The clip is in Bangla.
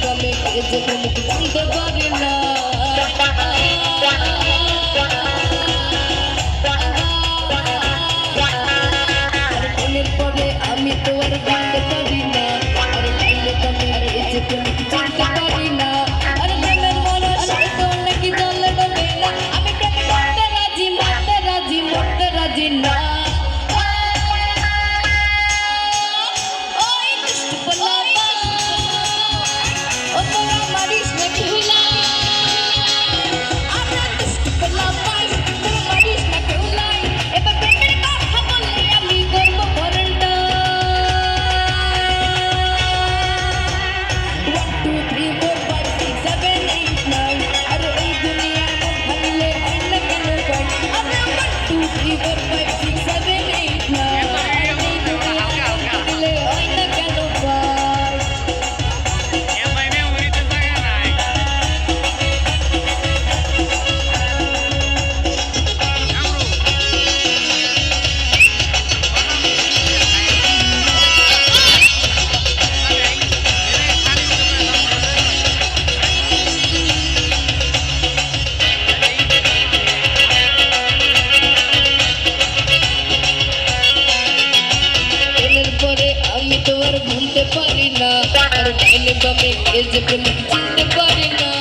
কালে যে কোনো বুঝতে পারে না Thank you. is a good, good, good, good, good, good, good,